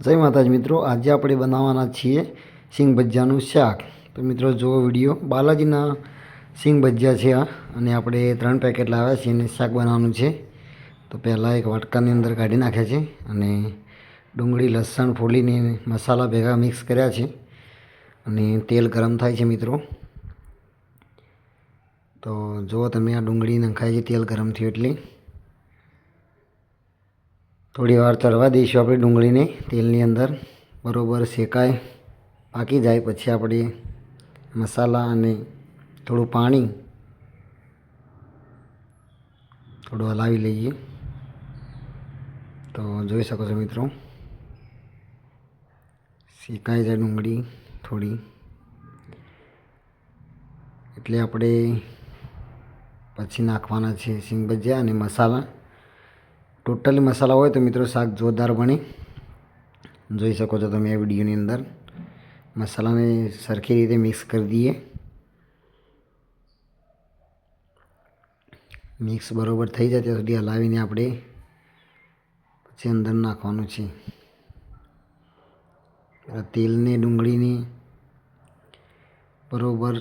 જય માતાજી મિત્રો, આજે આપણે બનાવવાના છીએ સિંગ ભજીયાનું શાક. તો મિત્રો, જુઓ વીડિયો. બાલાજીના સિંગ ભજીયા છે આ, અને આપણે ત્રણ પેકેટ લાવ્યા છીએ અને શાક બનાવવાનું છે. તો પહેલાં એક વાટકાની અંદર કાઢી નાખ્યા છે અને ડુંગળી, લસણ, ફોલીને મસાલા ભેગા મિક્સ કર્યા છે. અને તેલ ગરમ થાય છે મિત્રો. તો જુઓ તમે આ ડુંગળી નખાય છે, તેલ ગરમ થયું એટલે. થોડી વાર ચડવા દઈશું આપણે ડુંગળીને તેલની અંદર. બરોબર શેકાય, પાકી જાય. પછી આપણે મસાલા અને થોડું પાણી થોડું હલાવી લઈએ. તો જોઈ શકો છો મિત્રો શેકાઈ જાય ડુંગળી થોડી. એટલે આપણે પછી નાખવાના છે સિંગ ભજીયા અને મસાલા. ટોટલી મસાલા હોય તો મિત્રો શાક જોરદાર બને. જોઈ શકો છો તમે આ વિડીયોની અંદર. મસાલાને સરખી રીતે મિક્સ કરી દઈએ. મિક્સ બરોબર થઈ જાય ત્યાં સુધી હલાવીને આપણે પછી અંદર નાખવાનું છે. તેલને ડુંગળીની બરાબર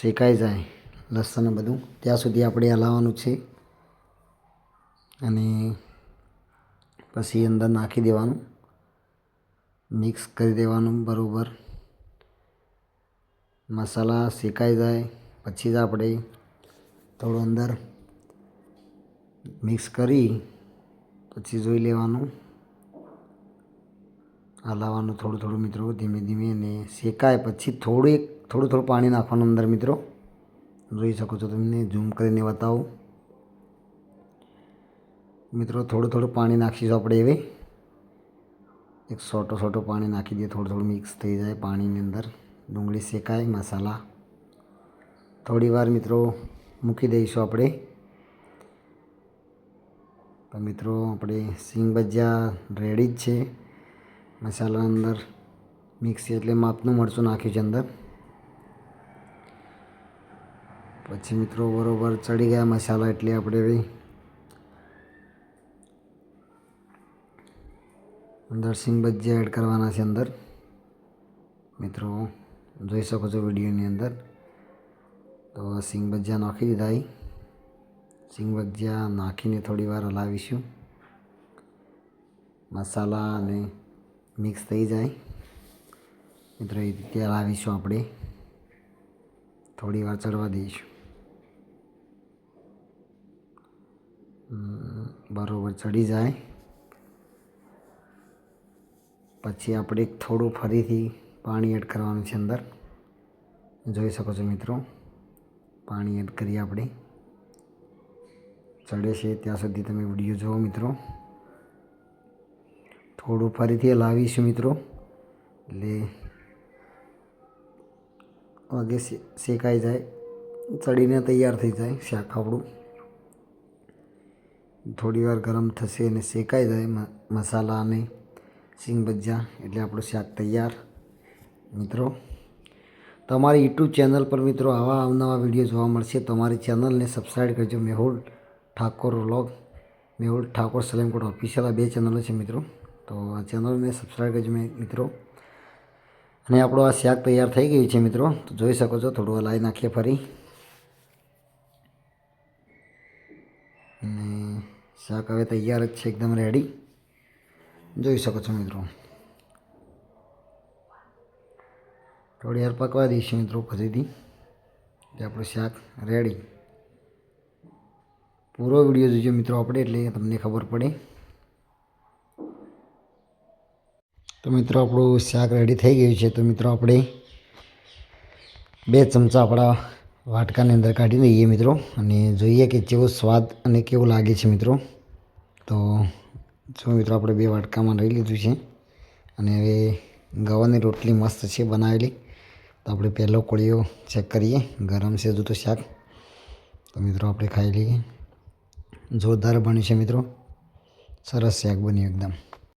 શેકાઈ જાય લસણ બધું. ત્યાં સુધી આપણે હલાવવાનું છે. અને પછી અંદર નાખી દેવાનું. મિક્સ કરી દેવાનું બરાબર. મસાલા શેકાઈ જાય, પછી જ આપણે થોડું અંદર મિક્સ કરી પછી જોઈ લેવાનું. હલાવવાનું થોડું થોડું મિત્રો, ધીમે ધીમે અને શેકાય પછી થોડું એક, થોડું થોડું પાણી નાખવાનું અંદર મિત્રો. જોઈ શકો છો તમને ઝૂમ કરીને બતાવું. મિત્રો, થોડું થોડું પાણી નાખીશું આપણે હવે. એક સોટો સોટો પાણી નાખી દઈએ, થોડું થોડું મિક્સ થઈ જાય પાણીની અંદર. ડુંગળી શેકાય, મસાલા. થોડી વાર મિત્રો મૂકી દઈશું આપણે. તો મિત્રો, આપણે સિંગ ભજીયા રેડી જ છે. મસાલા અંદર મિક્સ એટલે માપનું મરચું નાખ્યું છે અંદર. પછી મિત્રો, બરોબર ચડી ગયા મસાલા એટલે આપણે અંદર સિંગ ભજીયા એડ કરવાના છે અંદર, મિત્રો, જોઈ શકો છો વિડીયોની અંદર. તો સિંગ ભજીયા નાખી દીધા સિંગ નાખીને થોડી વાર હલાવીશું. મસાલા અને મિક્સ થઈ જાય. મિત્રો, એ રીતે હલાવીશું આપણે. થોડી વાર ચડવા દઈશું. બરાબર ચડી જાય. પછી આપણે થોડું ફરીથી પાણી એડ કરવાનું છે અંદર. જોઈ શકો છો મિત્રો, પાણી એડ કરીએ આપણે. ચડે છે, ત્યાં સુધી તમે વીડિયો જુઓ મિત્રો. થોડું ફરીથી લાવીશું મિત્રો. એટલે વાગે શેકાઈ જાય, ચડીને તૈયાર થઈ જાય શાક આપણું. થોડી વાર ગરમ થશે અને શેકાઈ જાય મસાલા અને સિંગ ભજીયા એટલે આપણું શાક તૈયાર. મિત્રો, તમારી યુટ્યુબ ચેનલ પર મિત્રો આવા અવનવા વીડિયો જોવા મળશે. તમારી ચેનલને સબસ્ક્રાઈબ કરજો. મેહુલ ઠાકોર વ્લોગ, મેહુલ ઠાકોર સલેમકોટ ઓફિશિયલ આ બે ચેનલો છે મિત્રો. તો આ ચેનલને સબસ્ક્રાઈબ કરજો મિત્રો. અને આપણો આ શાક તૈયાર થઈ ગયું છે મિત્રો. તો જોઈ શકો છો, થોડું હલાવી નાખીએ ફરી. અને શાક હવે તૈયાર જ છે, એકદમ રેડી જોઈ શકો છો મિત્રો. થોડી વાર પકવા દઈશું મિત્રો ફરીથી. એટલે આપણું શાક રેડી પૂરો વીડિયો જોજો મિત્રો આપણે, એટલે તમને ખબર પડે. તો મિત્રો આપણું શાક રેડી થઈ ગયું છે, તો મિત્રો આપણે બે ચમચા આપણા વાટકાની અંદર કાઢી દઈએ મિત્રો. અને જોઈએ કે કેવો સ્વાદ અને કેવું લાગે છે મિત્રો. તો જો મિત્રો, આપણે બે વાટકામાં લઈ લીધું છે અને હવે ગવાની રોટલી મસ્ત છે બનાવેલી. તો આપણે પહેલો કોળીઓ ચેક કરીએ. ગરમ છે હજુ શાક. તો મિત્રો, આપણે ખાઈ લઈએ. જોરદાર બન્યું છે મિત્રો. સરસ શાક બન્યું એકદમ.